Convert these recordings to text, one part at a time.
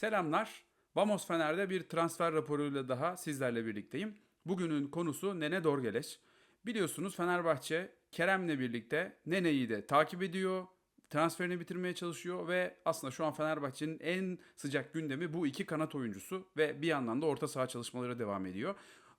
Selamlar. Vamos Fener'de bir transfer raporuyla daha sizlerle birlikteyim. Bugünün konusu Nene Dorgeleş. Biliyorsunuz Fenerbahçe Kerem'le birlikte Nene'yi de takip ediyor. Transferini bitirmeye çalışıyor ve aslında şu an Fenerbahçe'nin en sıcak gündemi bu iki kanat oyuncusu ve bir yandan da orta saha çalışmaları devam ediyor.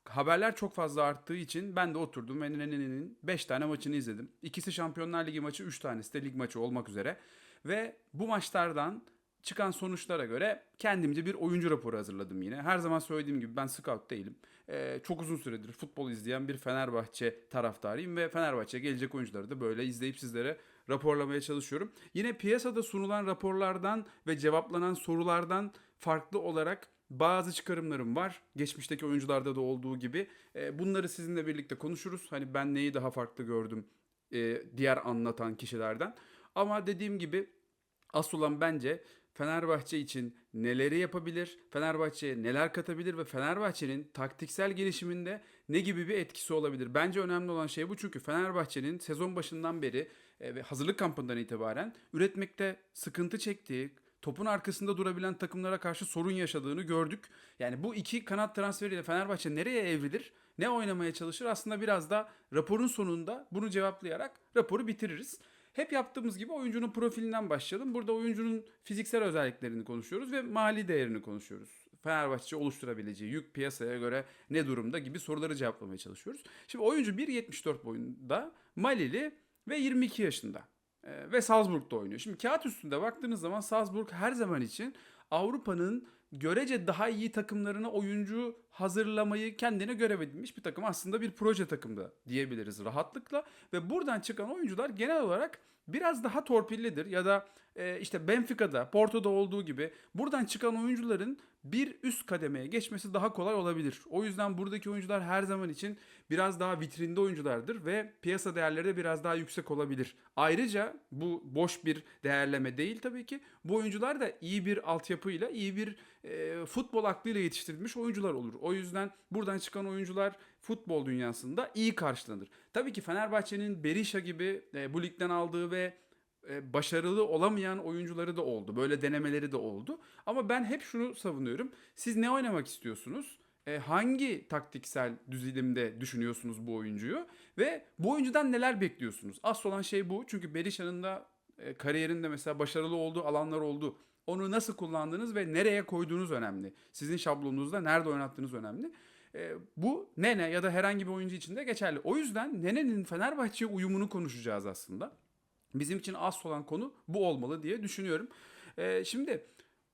Haberler çok fazla arttığı için ben de oturdum ve Nene'nin 5 tane maçını izledim. İkisi Şampiyonlar Ligi maçı, 3 tanesi de lig maçı olmak üzere. Ve bu maçlardan çıkan sonuçlara göre kendimce bir oyuncu raporu hazırladım yine. Her zaman söylediğim gibi ben scout değilim. Ee, çok uzun süredir futbol izleyen bir Fenerbahçe taraftarıyım ve Fenerbahçe gelecek oyuncuları da böyle izleyip sizlere raporlamaya çalışıyorum. Yine piyasada sunulan raporlardan ve cevaplanan sorulardan farklı olarak bazı çıkarımlarım var. Geçmişteki oyuncularda da olduğu gibi. Ee, bunları sizinle birlikte konuşuruz. Hani ben neyi daha farklı gördüm e, diğer anlatan kişilerden. Ama dediğim gibi asıl olan bence Fenerbahçe için neleri yapabilir, Fenerbahçe'ye neler katabilir ve Fenerbahçe'nin taktiksel gelişiminde ne gibi bir etkisi olabilir? Bence önemli olan şey bu çünkü Fenerbahçe'nin sezon başından beri e, ve hazırlık kampından itibaren üretmekte sıkıntı çektiği, topun arkasında durabilen takımlara karşı sorun yaşadığını gördük. Yani bu iki kanat transferiyle Fenerbahçe nereye evrilir, ne oynamaya çalışır aslında biraz da raporun sonunda bunu cevaplayarak raporu bitiririz. Hep yaptığımız gibi oyuncunun profilinden başlayalım. Burada oyuncunun fiziksel özelliklerini konuşuyoruz ve mali değerini konuşuyoruz. Fenerbahçe oluşturabileceği yük piyasaya göre ne durumda gibi soruları cevaplamaya çalışıyoruz. Şimdi oyuncu 1.74 boyunda, Malili ve 22 yaşında. Ee, ve Salzburg'da oynuyor. Şimdi kağıt üstünde baktığınız zaman Salzburg her zaman için Avrupa'nın görece daha iyi takımlarına oyuncu hazırlamayı kendine görev edinmiş bir takım. Aslında bir proje takımda diyebiliriz rahatlıkla. Ve buradan çıkan oyuncular genel olarak biraz daha torpillidir. Ya da e, işte Benfica'da, Porto'da olduğu gibi buradan çıkan oyuncuların bir üst kademeye geçmesi daha kolay olabilir. O yüzden buradaki oyuncular her zaman için biraz daha vitrinde oyunculardır ve piyasa değerleri de biraz daha yüksek olabilir. Ayrıca bu boş bir değerleme değil tabii ki. Bu oyuncular da iyi bir altyapıyla, iyi bir e, futbol aklıyla yetiştirilmiş oyuncular olur. O yüzden buradan çıkan oyuncular futbol dünyasında iyi karşılanır. Tabii ki Fenerbahçe'nin Berisha gibi e, bu ligden aldığı ve e, başarılı olamayan oyuncuları da oldu. Böyle denemeleri de oldu. Ama ben hep şunu savunuyorum. Siz ne oynamak istiyorsunuz? E, hangi taktiksel düzilimde düşünüyorsunuz bu oyuncuyu? Ve bu oyuncudan neler bekliyorsunuz? Asıl olan şey bu. Çünkü Berisha'nın da e, kariyerinde mesela başarılı olduğu alanlar oldu. Onu nasıl kullandığınız ve nereye koyduğunuz önemli. Sizin şablonunuzda nerede oynattığınız önemli. E, bu Nene ya da herhangi bir oyuncu için de geçerli. O yüzden Nene'nin Fenerbahçe'ye uyumunu konuşacağız aslında. Bizim için asıl olan konu bu olmalı diye düşünüyorum. E, şimdi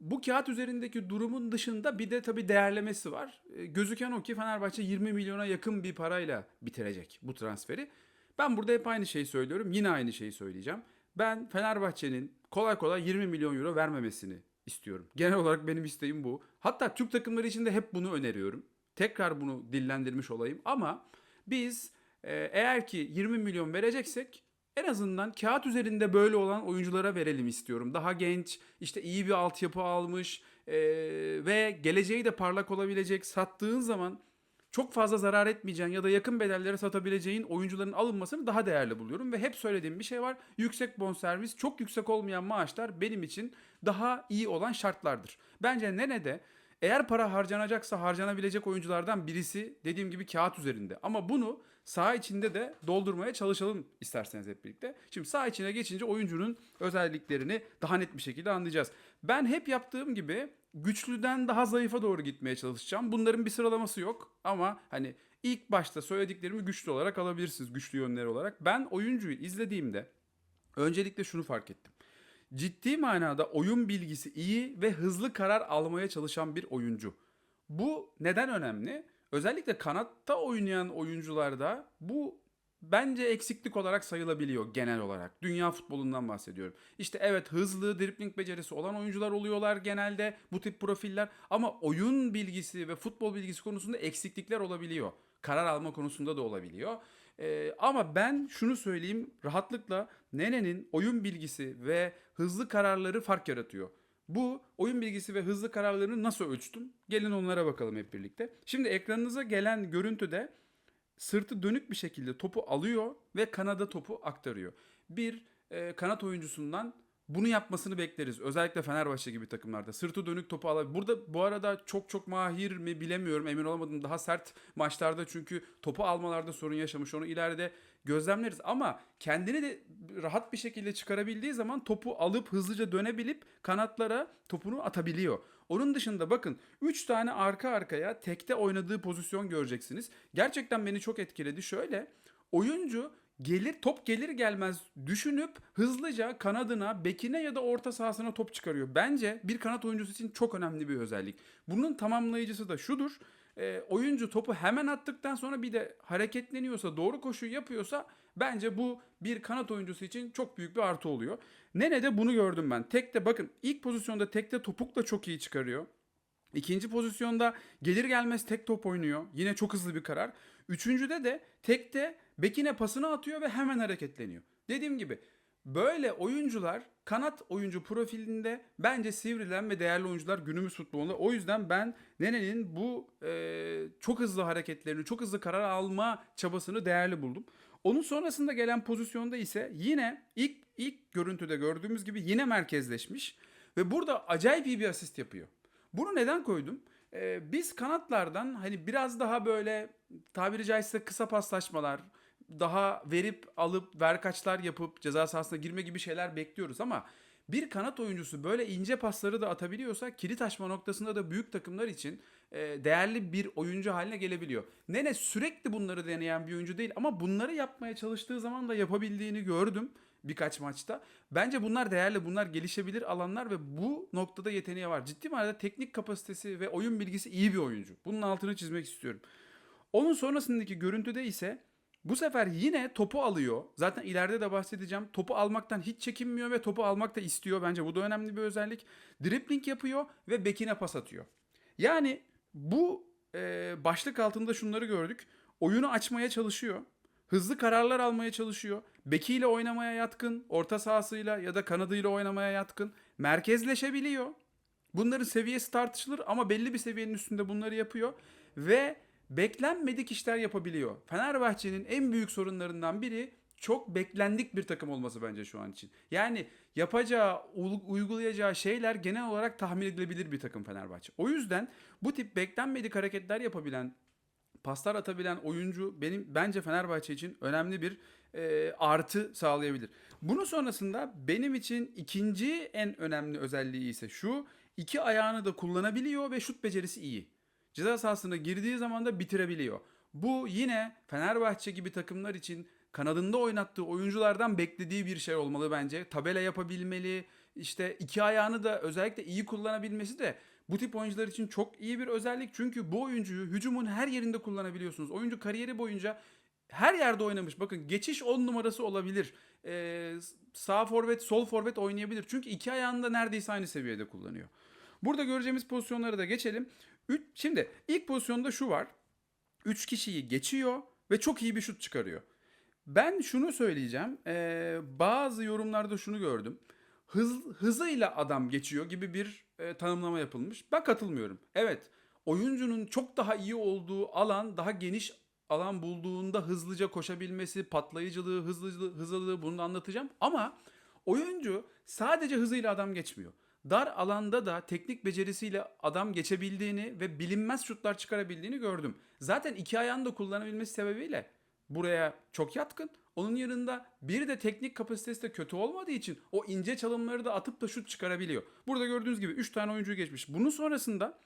bu kağıt üzerindeki durumun dışında bir de tabii değerlemesi var. E, gözüken o ki Fenerbahçe 20 milyona yakın bir parayla bitirecek bu transferi. Ben burada hep aynı şeyi söylüyorum. Yine aynı şeyi söyleyeceğim. Ben Fenerbahçe'nin kolay kolay 20 milyon euro vermemesini istiyorum. Genel olarak benim isteğim bu. Hatta Türk takımları için de hep bunu öneriyorum. Tekrar bunu dillendirmiş olayım ama biz e, eğer ki 20 milyon vereceksek en azından kağıt üzerinde böyle olan oyunculara verelim istiyorum. Daha genç, işte iyi bir altyapı almış e, ve geleceği de parlak olabilecek. Sattığın zaman çok fazla zarar etmeyeceğin ya da yakın bedellere satabileceğin oyuncuların alınmasını daha değerli buluyorum. Ve hep söylediğim bir şey var. Yüksek bonservis, çok yüksek olmayan maaşlar benim için daha iyi olan şartlardır. Bence Nene'de eğer para harcanacaksa harcanabilecek oyunculardan birisi dediğim gibi kağıt üzerinde. Ama bunu saha içinde de doldurmaya çalışalım isterseniz hep birlikte. Şimdi saha içine geçince oyuncunun özelliklerini daha net bir şekilde anlayacağız. Ben hep yaptığım gibi güçlüden daha zayıfa doğru gitmeye çalışacağım. Bunların bir sıralaması yok ama hani ilk başta söylediklerimi güçlü olarak alabilirsiniz güçlü yönleri olarak. Ben oyuncuyu izlediğimde öncelikle şunu fark ettim ciddi manada oyun bilgisi iyi ve hızlı karar almaya çalışan bir oyuncu. Bu neden önemli? Özellikle kanatta oynayan oyuncularda bu bence eksiklik olarak sayılabiliyor genel olarak. Dünya futbolundan bahsediyorum. İşte evet hızlı, dribbling becerisi olan oyuncular oluyorlar genelde bu tip profiller ama oyun bilgisi ve futbol bilgisi konusunda eksiklikler olabiliyor. Karar alma konusunda da olabiliyor. Ee, ama ben şunu söyleyeyim rahatlıkla Nene'nin oyun bilgisi ve hızlı kararları fark yaratıyor. Bu oyun bilgisi ve hızlı kararlarını nasıl ölçtüm? Gelin onlara bakalım hep birlikte. Şimdi ekranınıza gelen görüntüde sırtı dönük bir şekilde topu alıyor ve kanada topu aktarıyor. Bir e, kanat oyuncusundan bunu yapmasını bekleriz. Özellikle Fenerbahçe gibi takımlarda. Sırtı dönük topu alabilir. Burada bu arada çok çok mahir mi bilemiyorum. Emin olamadım. Daha sert maçlarda çünkü topu almalarda sorun yaşamış. Onu ileride gözlemleriz. Ama kendini de rahat bir şekilde çıkarabildiği zaman topu alıp hızlıca dönebilip kanatlara topunu atabiliyor. Onun dışında bakın 3 tane arka arkaya tekte oynadığı pozisyon göreceksiniz. Gerçekten beni çok etkiledi. Şöyle oyuncu gelir top gelir gelmez düşünüp hızlıca kanadına, bekine ya da orta sahasına top çıkarıyor. Bence bir kanat oyuncusu için çok önemli bir özellik. Bunun tamamlayıcısı da şudur. E, oyuncu topu hemen attıktan sonra bir de hareketleniyorsa, doğru koşuyu yapıyorsa bence bu bir kanat oyuncusu için çok büyük bir artı oluyor. Nene de bunu gördüm ben. Tekte bakın ilk pozisyonda tekte topukla çok iyi çıkarıyor. İkinci pozisyonda gelir gelmez tek top oynuyor. Yine çok hızlı bir karar. Üçüncüde de tekte bekine pasını atıyor ve hemen hareketleniyor. Dediğim gibi böyle oyuncular kanat oyuncu profilinde bence sivrilen ve değerli oyuncular günümüz futbolunda. O yüzden ben Nene'nin bu e, çok hızlı hareketlerini, çok hızlı karar alma çabasını değerli buldum. Onun sonrasında gelen pozisyonda ise yine ilk ilk görüntüde gördüğümüz gibi yine merkezleşmiş ve burada acayip iyi bir asist yapıyor. Bunu neden koydum? Ee, biz kanatlardan hani biraz daha böyle tabiri caizse kısa paslaşmalar, daha verip alıp verkaçlar yapıp ceza sahasına girme gibi şeyler bekliyoruz ama bir kanat oyuncusu böyle ince pasları da atabiliyorsa kilit açma noktasında da büyük takımlar için e, değerli bir oyuncu haline gelebiliyor. Nene sürekli bunları deneyen bir oyuncu değil ama bunları yapmaya çalıştığı zaman da yapabildiğini gördüm birkaç maçta. Bence bunlar değerli, bunlar gelişebilir alanlar ve bu noktada yeteneği var. Ciddi manada teknik kapasitesi ve oyun bilgisi iyi bir oyuncu. Bunun altını çizmek istiyorum. Onun sonrasındaki görüntüde ise bu sefer yine topu alıyor. Zaten ileride de bahsedeceğim. Topu almaktan hiç çekinmiyor ve topu almak da istiyor. Bence bu da önemli bir özellik. Dribbling yapıyor ve bekine pas atıyor. Yani bu e, başlık altında şunları gördük. Oyunu açmaya çalışıyor. Hızlı kararlar almaya çalışıyor. Bekiyle oynamaya yatkın, orta sahasıyla ya da kanadıyla oynamaya yatkın. Merkezleşebiliyor. Bunların seviyesi tartışılır ama belli bir seviyenin üstünde bunları yapıyor. Ve beklenmedik işler yapabiliyor. Fenerbahçe'nin en büyük sorunlarından biri çok beklendik bir takım olması bence şu an için. Yani yapacağı, uygulayacağı şeyler genel olarak tahmin edilebilir bir takım Fenerbahçe. O yüzden bu tip beklenmedik hareketler yapabilen, paslar atabilen oyuncu benim bence Fenerbahçe için önemli bir e, artı sağlayabilir. Bunun sonrasında benim için ikinci en önemli özelliği ise şu. iki ayağını da kullanabiliyor ve şut becerisi iyi. Ceza sahasına girdiği zaman da bitirebiliyor. Bu yine Fenerbahçe gibi takımlar için kanadında oynattığı oyunculardan beklediği bir şey olmalı bence. Tabela yapabilmeli. İşte iki ayağını da özellikle iyi kullanabilmesi de bu tip oyuncular için çok iyi bir özellik. Çünkü bu oyuncuyu hücumun her yerinde kullanabiliyorsunuz. Oyuncu kariyeri boyunca her yerde oynamış. Bakın geçiş 10 numarası olabilir. Ee, sağ forvet, sol forvet oynayabilir. Çünkü iki ayağını da neredeyse aynı seviyede kullanıyor. Burada göreceğimiz pozisyonları da geçelim. Üç, şimdi ilk pozisyonda şu var. 3 kişiyi geçiyor ve çok iyi bir şut çıkarıyor. Ben şunu söyleyeceğim. Ee, bazı yorumlarda şunu gördüm. Hız, hızıyla adam geçiyor gibi bir e, tanımlama yapılmış. Ben katılmıyorum. Evet oyuncunun çok daha iyi olduğu alan daha geniş alan bulduğunda hızlıca koşabilmesi, patlayıcılığı, hızlılığı, hızlılığı bunu da anlatacağım. Ama oyuncu sadece hızıyla adam geçmiyor. Dar alanda da teknik becerisiyle adam geçebildiğini ve bilinmez şutlar çıkarabildiğini gördüm. Zaten iki ayağını da kullanabilmesi sebebiyle buraya çok yatkın. Onun yanında bir de teknik kapasitesi de kötü olmadığı için o ince çalımları da atıp da şut çıkarabiliyor. Burada gördüğünüz gibi 3 tane oyuncuyu geçmiş. Bunun sonrasında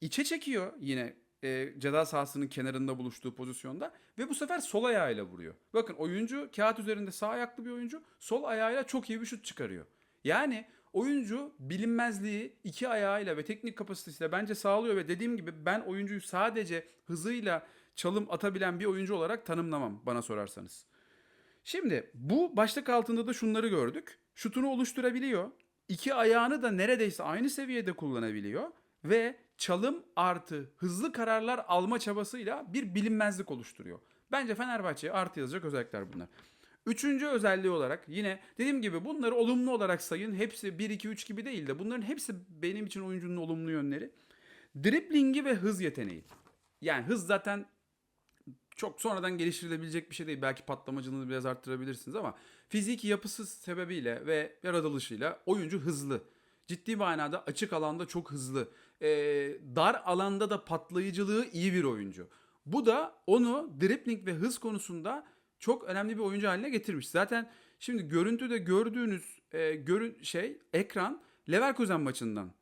içe çekiyor yine e, ceza sahasının kenarında buluştuğu pozisyonda ve bu sefer sol ayağıyla vuruyor. Bakın oyuncu kağıt üzerinde sağ ayaklı bir oyuncu sol ayağıyla çok iyi bir şut çıkarıyor. Yani oyuncu bilinmezliği iki ayağıyla ve teknik kapasitesiyle bence sağlıyor ve dediğim gibi ben oyuncuyu sadece hızıyla çalım atabilen bir oyuncu olarak tanımlamam bana sorarsanız. Şimdi bu başlık altında da şunları gördük. Şutunu oluşturabiliyor. İki ayağını da neredeyse aynı seviyede kullanabiliyor ve çalım artı hızlı kararlar alma çabasıyla bir bilinmezlik oluşturuyor. Bence Fenerbahçe'ye artı yazacak özellikler bunlar. Üçüncü özelliği olarak yine dediğim gibi bunları olumlu olarak sayın. Hepsi 1 2 3 gibi değil de bunların hepsi benim için oyuncunun olumlu yönleri. Driblingi ve hız yeteneği. Yani hız zaten çok sonradan geliştirilebilecek bir şey değil. Belki patlamacılığını biraz arttırabilirsiniz ama fiziki yapısı sebebiyle ve yaratılışıyla oyuncu hızlı. Ciddi manada açık alanda çok hızlı. Ee, dar alanda da patlayıcılığı iyi bir oyuncu. Bu da onu dribbling ve hız konusunda çok önemli bir oyuncu haline getirmiş. Zaten şimdi görüntüde gördüğünüz e, görün şey ekran Leverkusen maçından.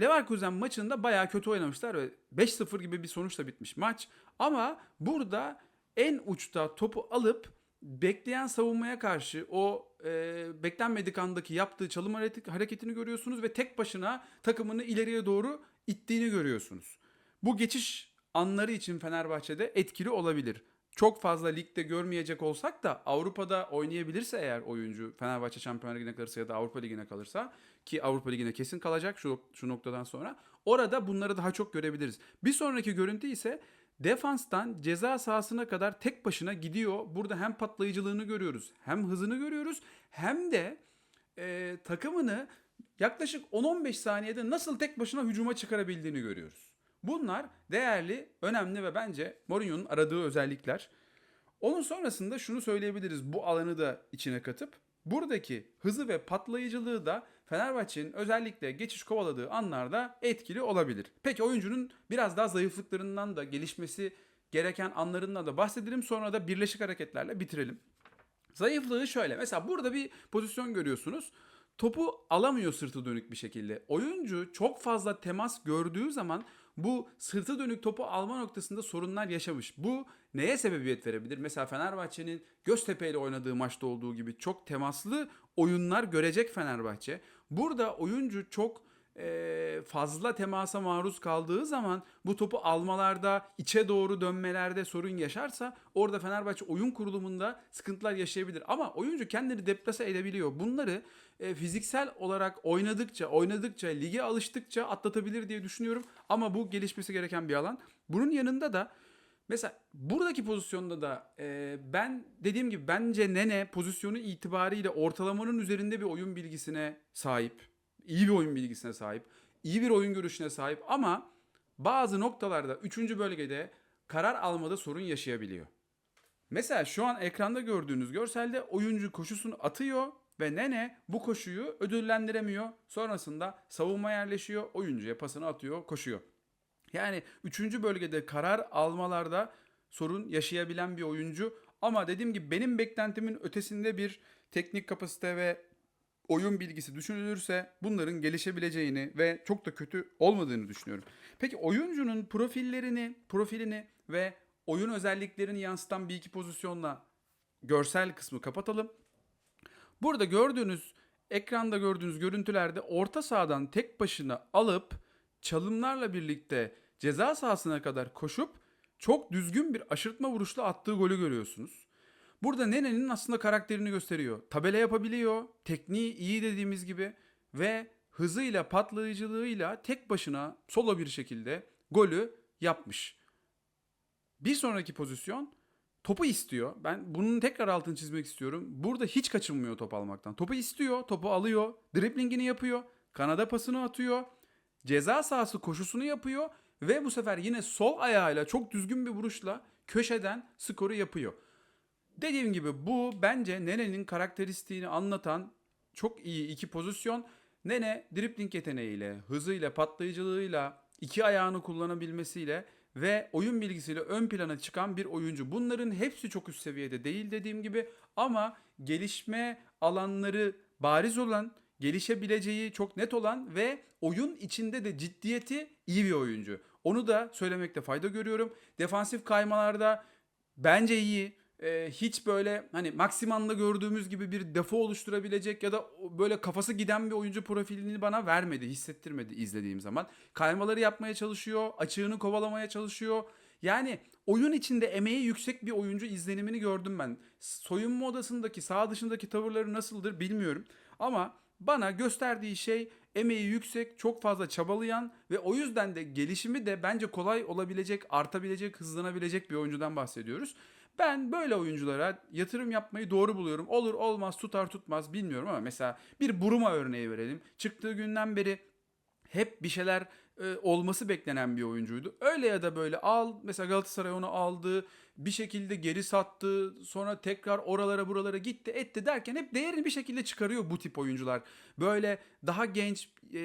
Leverkusen maçında bayağı kötü oynamışlar ve 5-0 gibi bir sonuçla bitmiş maç. Ama burada en uçta topu alıp bekleyen savunmaya karşı o e, beklenmedik andaki yaptığı çalım hareket- hareketini görüyorsunuz ve tek başına takımını ileriye doğru ittiğini görüyorsunuz. Bu geçiş anları için Fenerbahçe'de etkili olabilir. Çok fazla ligde görmeyecek olsak da Avrupa'da oynayabilirse eğer oyuncu Fenerbahçe Şampiyonlar Ligi'ne kalırsa ya da Avrupa Ligi'ne kalırsa ki Avrupa Ligi'ne kesin kalacak şu, şu noktadan sonra orada bunları daha çok görebiliriz. Bir sonraki görüntü ise defanstan ceza sahasına kadar tek başına gidiyor. Burada hem patlayıcılığını görüyoruz hem hızını görüyoruz hem de e, takımını yaklaşık 10-15 saniyede nasıl tek başına hücuma çıkarabildiğini görüyoruz. Bunlar değerli, önemli ve bence Mourinho'nun aradığı özellikler. Onun sonrasında şunu söyleyebiliriz bu alanı da içine katıp buradaki hızı ve patlayıcılığı da Fenerbahçe'nin özellikle geçiş kovaladığı anlarda etkili olabilir. Peki oyuncunun biraz daha zayıflıklarından da gelişmesi gereken anlarından da bahsedelim sonra da birleşik hareketlerle bitirelim. Zayıflığı şöyle. Mesela burada bir pozisyon görüyorsunuz. Topu alamıyor sırtı dönük bir şekilde. Oyuncu çok fazla temas gördüğü zaman bu sırtı dönük topu alma noktasında sorunlar yaşamış. Bu neye sebebiyet verebilir? Mesela Fenerbahçe'nin Göztepe ile oynadığı maçta olduğu gibi çok temaslı oyunlar görecek Fenerbahçe. Burada oyuncu çok fazla temasa maruz kaldığı zaman bu topu almalarda, içe doğru dönmelerde sorun yaşarsa orada Fenerbahçe oyun kurulumunda sıkıntılar yaşayabilir. Ama oyuncu kendini deplase edebiliyor. Bunları fiziksel olarak oynadıkça, oynadıkça, lige alıştıkça atlatabilir diye düşünüyorum. Ama bu gelişmesi gereken bir alan. Bunun yanında da Mesela buradaki pozisyonda da e, ben dediğim gibi bence Nene pozisyonu itibariyle ortalamanın üzerinde bir oyun bilgisine sahip. İyi bir oyun bilgisine sahip. iyi bir oyun görüşüne sahip ama bazı noktalarda 3. bölgede karar almada sorun yaşayabiliyor. Mesela şu an ekranda gördüğünüz görselde oyuncu koşusunu atıyor ve Nene bu koşuyu ödüllendiremiyor. Sonrasında savunma yerleşiyor, oyuncuya pasını atıyor, koşuyor. Yani 3. bölgede karar almalarda sorun yaşayabilen bir oyuncu. Ama dediğim gibi benim beklentimin ötesinde bir teknik kapasite ve oyun bilgisi düşünülürse bunların gelişebileceğini ve çok da kötü olmadığını düşünüyorum. Peki oyuncunun profillerini, profilini ve oyun özelliklerini yansıtan bir iki pozisyonla görsel kısmı kapatalım. Burada gördüğünüz ekranda gördüğünüz görüntülerde orta sahadan tek başına alıp çalımlarla birlikte ceza sahasına kadar koşup çok düzgün bir aşırtma vuruşla attığı golü görüyorsunuz. Burada Nene'nin aslında karakterini gösteriyor. Tabela yapabiliyor, tekniği iyi dediğimiz gibi ve hızıyla, patlayıcılığıyla tek başına solo bir şekilde golü yapmış. Bir sonraki pozisyon topu istiyor. Ben bunun tekrar altını çizmek istiyorum. Burada hiç kaçınmıyor top almaktan. Topu istiyor, topu alıyor, driblingini yapıyor, kanada pasını atıyor, ceza sahası koşusunu yapıyor ve bu sefer yine sol ayağıyla çok düzgün bir vuruşla köşeden skoru yapıyor. Dediğim gibi bu bence Nene'nin karakteristiğini anlatan çok iyi iki pozisyon. Nene dribbling yeteneğiyle, hızıyla, patlayıcılığıyla, iki ayağını kullanabilmesiyle ve oyun bilgisiyle ön plana çıkan bir oyuncu. Bunların hepsi çok üst seviyede değil dediğim gibi ama gelişme alanları bariz olan, gelişebileceği çok net olan ve oyun içinde de ciddiyeti iyi bir oyuncu. Onu da söylemekte fayda görüyorum. Defansif kaymalarda bence iyi. Ee, hiç böyle hani Maksiman'da gördüğümüz gibi bir defo oluşturabilecek ya da böyle kafası giden bir oyuncu profilini bana vermedi, hissettirmedi izlediğim zaman. Kaymaları yapmaya çalışıyor, açığını kovalamaya çalışıyor. Yani oyun içinde emeği yüksek bir oyuncu izlenimini gördüm ben. Soyunma odasındaki, sağ dışındaki tavırları nasıldır bilmiyorum. Ama bana gösterdiği şey emeği yüksek, çok fazla çabalayan ve o yüzden de gelişimi de bence kolay olabilecek, artabilecek, hızlanabilecek bir oyuncudan bahsediyoruz. Ben böyle oyunculara yatırım yapmayı doğru buluyorum. Olur olmaz tutar tutmaz bilmiyorum ama mesela bir Buruma örneği verelim. Çıktığı günden beri hep bir şeyler e, olması beklenen bir oyuncuydu. Öyle ya da böyle al mesela Galatasaray onu aldı bir şekilde geri sattı sonra tekrar oralara buralara gitti etti derken hep değerini bir şekilde çıkarıyor bu tip oyuncular. Böyle daha genç e,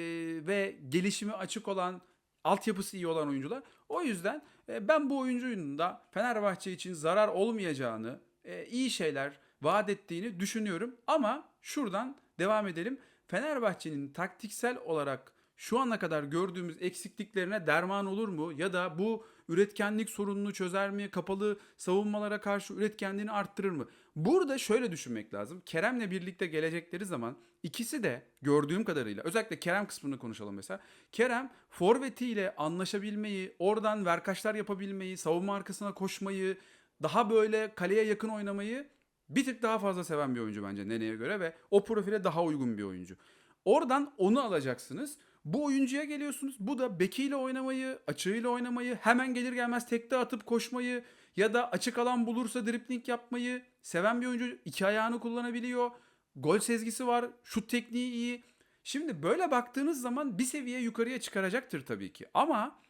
ve gelişimi açık olan altyapısı iyi olan oyuncular. O yüzden e, ben bu oyuncunun da Fenerbahçe için zarar olmayacağını, e, iyi şeyler vaat ettiğini düşünüyorum. Ama şuradan devam edelim. Fenerbahçe'nin taktiksel olarak şu ana kadar gördüğümüz eksikliklerine derman olur mu? Ya da bu üretkenlik sorununu çözer mi? Kapalı savunmalara karşı üretkenliğini arttırır mı? Burada şöyle düşünmek lazım. Kerem'le birlikte gelecekleri zaman ikisi de gördüğüm kadarıyla özellikle Kerem kısmını konuşalım mesela. Kerem forvetiyle anlaşabilmeyi, oradan verkaçlar yapabilmeyi, savunma arkasına koşmayı, daha böyle kaleye yakın oynamayı bir tık daha fazla seven bir oyuncu bence Nene'ye göre ve o profile daha uygun bir oyuncu. Oradan onu alacaksınız. Bu oyuncuya geliyorsunuz. Bu da bekiyle oynamayı, açığıyla oynamayı, hemen gelir gelmez tekte atıp koşmayı ya da açık alan bulursa dripling yapmayı seven bir oyuncu. iki ayağını kullanabiliyor. Gol sezgisi var. Şut tekniği iyi. Şimdi böyle baktığınız zaman bir seviye yukarıya çıkaracaktır tabii ki. Ama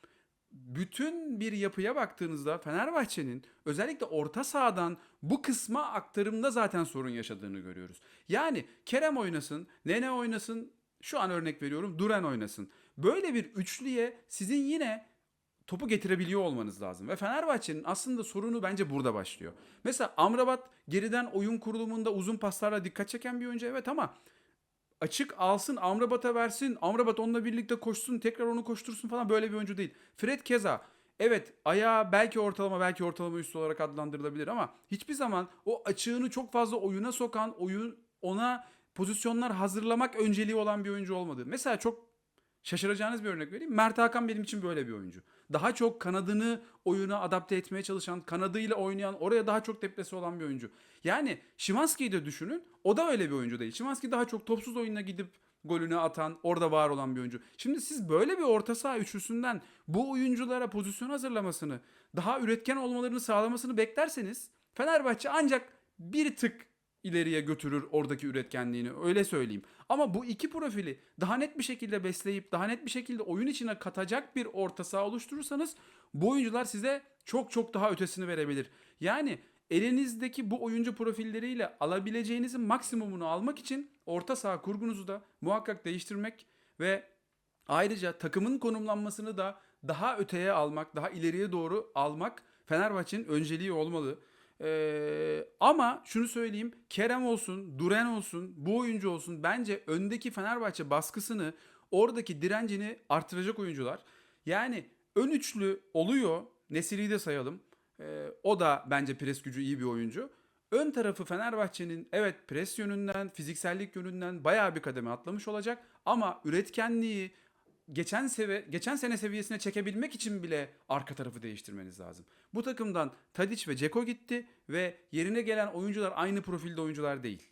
bütün bir yapıya baktığınızda Fenerbahçe'nin özellikle orta sahadan bu kısma aktarımda zaten sorun yaşadığını görüyoruz. Yani Kerem oynasın, Nene oynasın, şu an örnek veriyorum Duran oynasın. Böyle bir üçlüye sizin yine topu getirebiliyor olmanız lazım. Ve Fenerbahçe'nin aslında sorunu bence burada başlıyor. Mesela Amrabat geriden oyun kurulumunda uzun paslarla dikkat çeken bir oyuncu evet ama açık alsın Amrabat'a versin. Amrabat onunla birlikte koşsun tekrar onu koştursun falan böyle bir oyuncu değil. Fred keza evet ayağı belki ortalama belki ortalama üstü olarak adlandırılabilir ama hiçbir zaman o açığını çok fazla oyuna sokan oyun ona pozisyonlar hazırlamak önceliği olan bir oyuncu olmadı. Mesela çok şaşıracağınız bir örnek vereyim. Mert Hakan benim için böyle bir oyuncu. Daha çok kanadını oyuna adapte etmeye çalışan, kanadıyla oynayan, oraya daha çok depresi olan bir oyuncu. Yani Şimanski'yi de düşünün. O da öyle bir oyuncu değil. Şimanski daha çok topsuz oyuna gidip golünü atan, orada var olan bir oyuncu. Şimdi siz böyle bir orta saha üçlüsünden bu oyunculara pozisyon hazırlamasını, daha üretken olmalarını sağlamasını beklerseniz Fenerbahçe ancak bir tık ileriye götürür oradaki üretkenliğini öyle söyleyeyim. Ama bu iki profili daha net bir şekilde besleyip daha net bir şekilde oyun içine katacak bir orta saha oluşturursanız bu oyuncular size çok çok daha ötesini verebilir. Yani elinizdeki bu oyuncu profilleriyle alabileceğinizin maksimumunu almak için orta saha kurgunuzu da muhakkak değiştirmek ve ayrıca takımın konumlanmasını da daha öteye almak, daha ileriye doğru almak Fenerbahçe'nin önceliği olmalı. Ee, ama şunu söyleyeyim Kerem olsun, Duren olsun, bu oyuncu olsun bence öndeki Fenerbahçe baskısını oradaki direncini artıracak oyuncular. Yani ön üçlü oluyor. Nesiri'yi de sayalım. Ee, o da bence pres gücü iyi bir oyuncu. Ön tarafı Fenerbahçe'nin evet pres yönünden, fiziksellik yönünden bayağı bir kademe atlamış olacak. Ama üretkenliği, geçen seve geçen sene seviyesine çekebilmek için bile arka tarafı değiştirmeniz lazım. Bu takımdan Tadic ve Ceko gitti ve yerine gelen oyuncular aynı profilde oyuncular değil.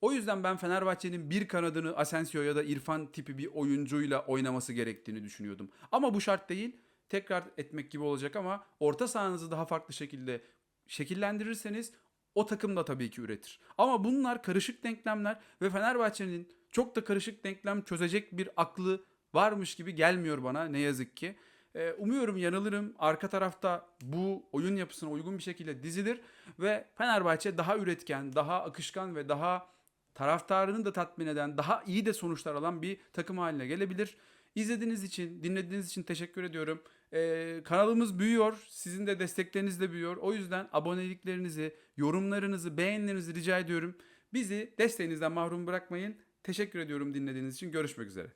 O yüzden ben Fenerbahçe'nin bir kanadını Asensio ya da İrfan tipi bir oyuncuyla oynaması gerektiğini düşünüyordum. Ama bu şart değil. Tekrar etmek gibi olacak ama orta sahanızı daha farklı şekilde şekillendirirseniz o takım da tabii ki üretir. Ama bunlar karışık denklemler ve Fenerbahçe'nin çok da karışık denklem çözecek bir aklı varmış gibi gelmiyor bana ne yazık ki. Ee, umuyorum yanılırım. Arka tarafta bu oyun yapısına uygun bir şekilde dizilir ve Fenerbahçe daha üretken, daha akışkan ve daha taraftarını da tatmin eden, daha iyi de sonuçlar alan bir takım haline gelebilir. İzlediğiniz için, dinlediğiniz için teşekkür ediyorum. Ee, kanalımız büyüyor. Sizin de destekleriniz de büyüyor. O yüzden aboneliklerinizi, yorumlarınızı, beğenilerinizi rica ediyorum. Bizi desteğinizden mahrum bırakmayın. Teşekkür ediyorum dinlediğiniz için. Görüşmek üzere.